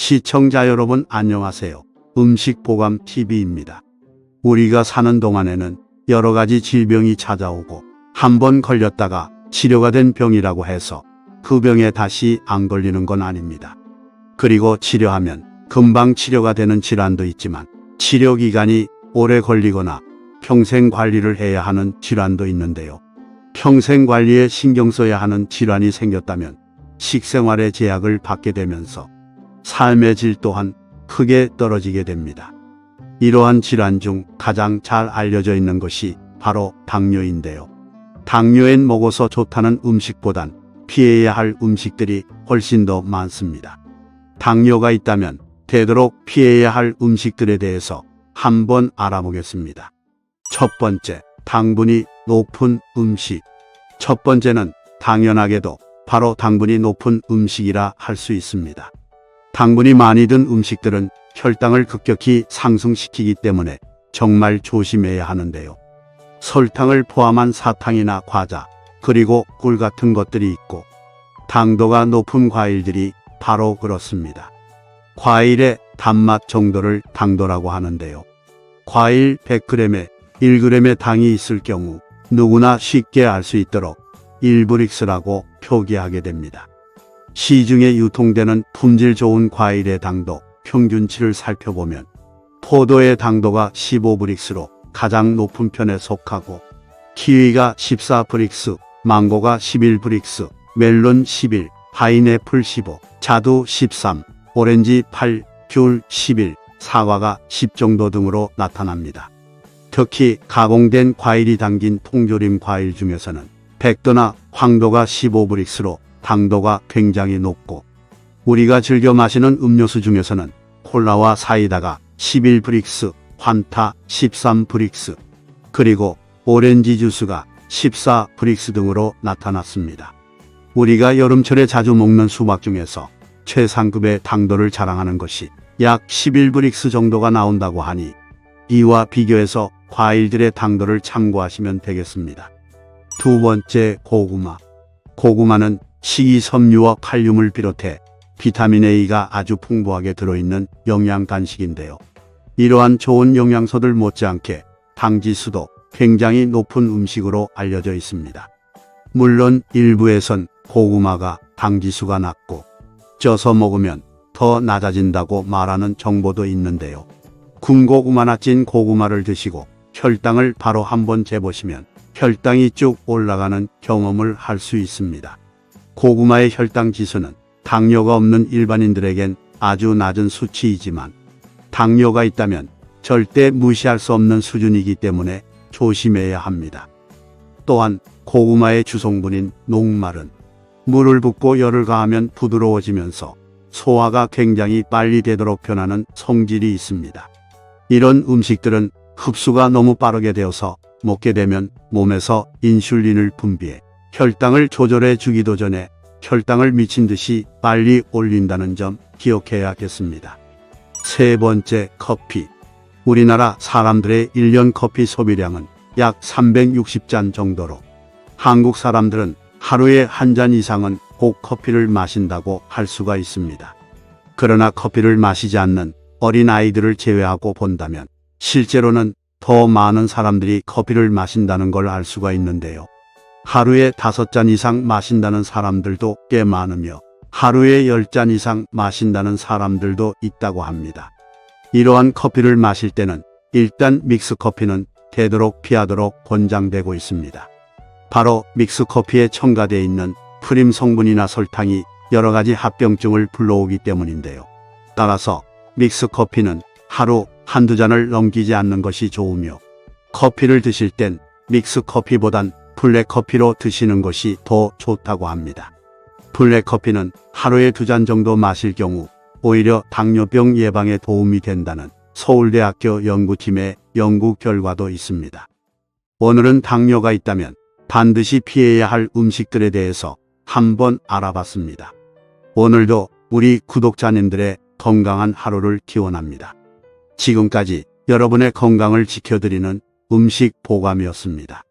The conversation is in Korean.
시청자 여러분 안녕하세요. 음식 보감 TV입니다. 우리가 사는 동안에는 여러 가지 질병이 찾아오고 한 번 걸렸다가 치료가 된 병이라고 해서 그 병에 다시 안 걸리는 건 아닙니다. 그리고 치료하면 금방 치료가 되는 질환도 있지만 치료 기간이 오래 걸리거나 평생 관리를 해야 하는 질환도 있는데요. 평생 관리에 신경 써야 하는 질환이 생겼다면 식생활의 제약을 받게 되면서 삶의 질 또한 크게 떨어지게 됩니다. 이러한 질환 중 가장 잘 알려져 있는 것이 바로 당뇨인데요. 당뇨엔 먹어서 좋다는 음식보단 피해야 할 음식들이 훨씬 더 많습니다. 당뇨가 있다면 되도록 피해야 할 음식들에 대해서 한번 알아보겠습니다. 첫 번째, 당분이 높은 음식. 첫 번째는 당연하게도 바로 당분이 높은 음식이라 할 수 있습니다. 당분이 많이 든 음식들은 혈당을 급격히 상승시키기 때문에 정말 조심해야 하는데요. 설탕을 포함한 사탕이나 과자, 그리고 꿀 같은 것들이 있고, 당도가 높은 과일들이 바로 그렇습니다. 과일의 단맛 정도를 당도라고 하는데요. 과일 100g에 1g의 당이 있을 경우 누구나 쉽게 알 수 있도록 1브릭스라고 표기하게 됩니다. 시중에 유통되는 품질 좋은 과일의 당도 평균치를 살펴보면 포도의 당도가 15브릭스로 가장 높은 편에 속하고 키위가 14브릭스, 망고가 11브릭스, 멜론 11, 파인애플 15, 자두 13, 오렌지 8, 귤 11, 사과가 10 정도 등으로 나타납니다. 특히 가공된 과일이 담긴 통조림 과일 중에서는 백도나 황도가 15브릭스로 당도가 굉장히 높고 우리가 즐겨 마시는 음료수 중에서는 콜라와 사이다가 11브릭스, 환타 13브릭스, 그리고 오렌지 주스가 14브릭스 등으로 나타났습니다. 우리가 여름철에 자주 먹는 수박 중에서 최상급의 당도를 자랑하는 것이 약 11브릭스 정도가 나온다고 하니 이와 비교해서 과일들의 당도를 참고하시면 되겠습니다. 두 번째 고구마. 고구마는 식이섬유와 칼륨을 비롯해 비타민 A가 아주 풍부하게 들어있는 영양 간식인데요. 이러한 좋은 영양소들 못지않게 당지수도 굉장히 높은 음식으로 알려져 있습니다. 물론 일부에선 고구마가 당지수가 낮고 쪄서 먹으면 더 낮아진다고 말하는 정보도 있는데요. 군고구마나 찐 고구마를 드시고 혈당을 바로 한번 재보시면 혈당이 쭉 올라가는 경험을 할 수 있습니다. 고구마의 혈당 지수는 당뇨가 없는 일반인들에겐 아주 낮은 수치이지만 당뇨가 있다면 절대 무시할 수 없는 수준이기 때문에 조심해야 합니다. 또한 고구마의 주성분인 녹말은 물을 붓고 열을 가하면 부드러워지면서 소화가 굉장히 빨리 되도록 변하는 성질이 있습니다. 이런 음식들은 흡수가 너무 빠르게 되어서 먹게 되면 몸에서 인슐린을 분비해 혈당을 조절해 주기도 전에 혈당을 미친 듯이 빨리 올린다는 점 기억해야겠습니다. 세 번째 커피. 우리나라 사람들의 1년 커피 소비량은 약 360잔 정도로 한국 사람들은 하루에 한 잔 이상은 꼭 커피를 마신다고 할 수가 있습니다. 그러나 커피를 마시지 않는 어린 아이들을 제외하고 본다면 실제로는 더 많은 사람들이 커피를 마신다는 걸 알 수가 있는데요. 하루에 다섯 잔 이상 마신다는 사람들도 꽤 많으며 하루에 열 잔 이상 마신다는 사람들도 있다고 합니다. 이러한 커피를 마실 때는 일단 믹스 커피는 되도록 피하도록 권장되고 있습니다. 바로 믹스 커피에 첨가되어 있는 프림 성분이나 설탕이 여러 가지 합병증을 불러오기 때문인데요. 따라서 믹스 커피는 하루 한두 잔을 넘기지 않는 것이 좋으며 커피를 드실 땐 믹스 커피보단 블랙 커피로 드시는 것이 더 좋다고 합니다. 블랙 커피는 하루에 두 잔 정도 마실 경우 오히려 당뇨병 예방에 도움이 된다는 서울대학교 연구팀의 연구 결과도 있습니다. 오늘은 당뇨가 있다면 반드시 피해야 할 음식들에 대해서 한번 알아봤습니다. 오늘도 우리 구독자님들의 건강한 하루를 기원합니다. 지금까지 여러분의 건강을 지켜드리는 음식 보감이었습니다.